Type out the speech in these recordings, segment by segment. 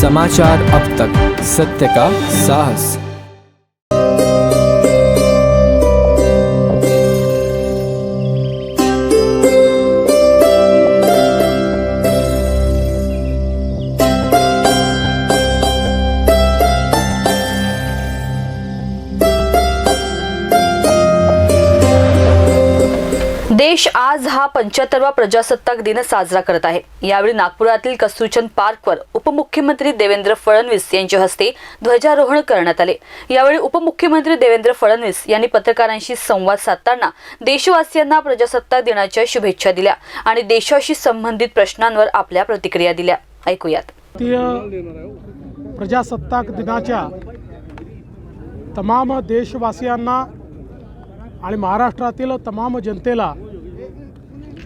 समाचार अब तक। सत्य का साहस। देश आज हा पंच्याहत्तरवा प्रजासत्ताक दिन साजरा करत आहे. यावेळी नागपुरातील कस्तुरचंद पार्कवर उपमुख्यमंत्री देवेंद्र फडणवीस यांच्या हस्ते ध्वजारोहण करण्यात आले. यावेळी उपमुख्यमंत्री देवेंद्र फडणवीस यांनी पत्रकारांशी संवाद साधताना देशवासियांना प्रजासत्ताक दिनाच्या शुभेच्छा दिल्या आणि देशाशी संबंधित प्रश्नांवर आपल्या प्रतिक्रिया दिल्या. ऐकूयात. प्रजासत्ताक दिनाच्या तमाम देशवासियांना आणि महाराष्ट्रातील तमाम जनतेला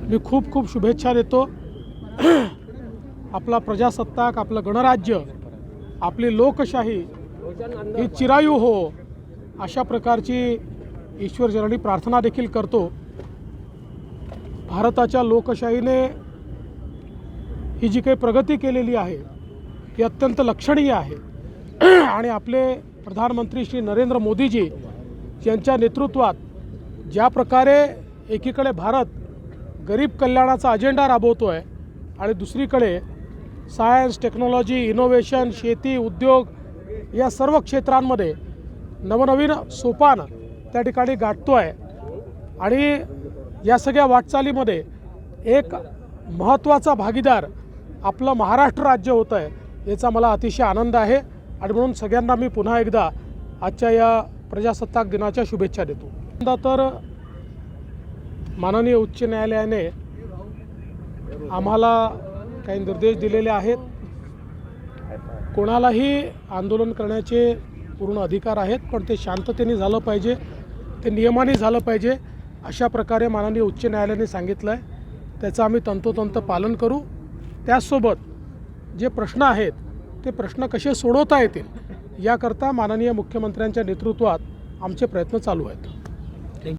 मी खूप खूप शुभेच्छा देतो. आपला प्रजासत्ताक आपलं गणराज्य आपली लोकशाही ही चिरायू हो अशा प्रकारची ईश्वरजरणी प्रार्थना देखील करतो. भारताच्या लोकशाहीने ही जी काही प्रगती केलेली आहे ही अत्यंत लक्षणीय आहे. आणि आपले प्रधानमंत्री श्री नरेंद्र मोदीजी यांच्या नेतृत्वात ज्या प्रकारे एकीकडे भारत गरीब कल्याणाचा अजेंडा राबवतो आहे आणि दुसरीकडे सायन्स टेक्नॉलॉजी इनोव्हेशन शेती उद्योग या सर्व क्षेत्रांमध्ये नवनवीन सोपान त्या ठिकाणी गाठतो आहे आणि या सगळ्या वाटचालीमध्ये एक महत्त्वाचा भागीदार आपलं महाराष्ट्र राज्य होतं आहे याचा मला अतिशय आनंद आहे. आणि म्हणून सगळ्यांना मी पुन्हा एकदा आजच्या या प्रजासत्ताक दिनाच्या शुभेच्छा देतो. तर माननीय उच्च न्यायालयाने आम्हाला काही निर्देश दिलेले आहेत. कोणालाही आंदोलन करण्याचे पूर्ण अधिकार आहेत पण ते शांततेने झालं पाहिजे ते नियमाने झालं पाहिजे अशा प्रकारे माननीय उच्च न्यायालयाने सांगितलं आहे त्याचं आम्ही तंतोतंत पालन करू. त्याचसोबत जे प्रश्न आहेत ते प्रश्न कसे सोडवता येतील याकरता माननीय मुख्यमंत्र्यांच्या नेतृत्वात आमचे प्रयत्न चालू आहेत.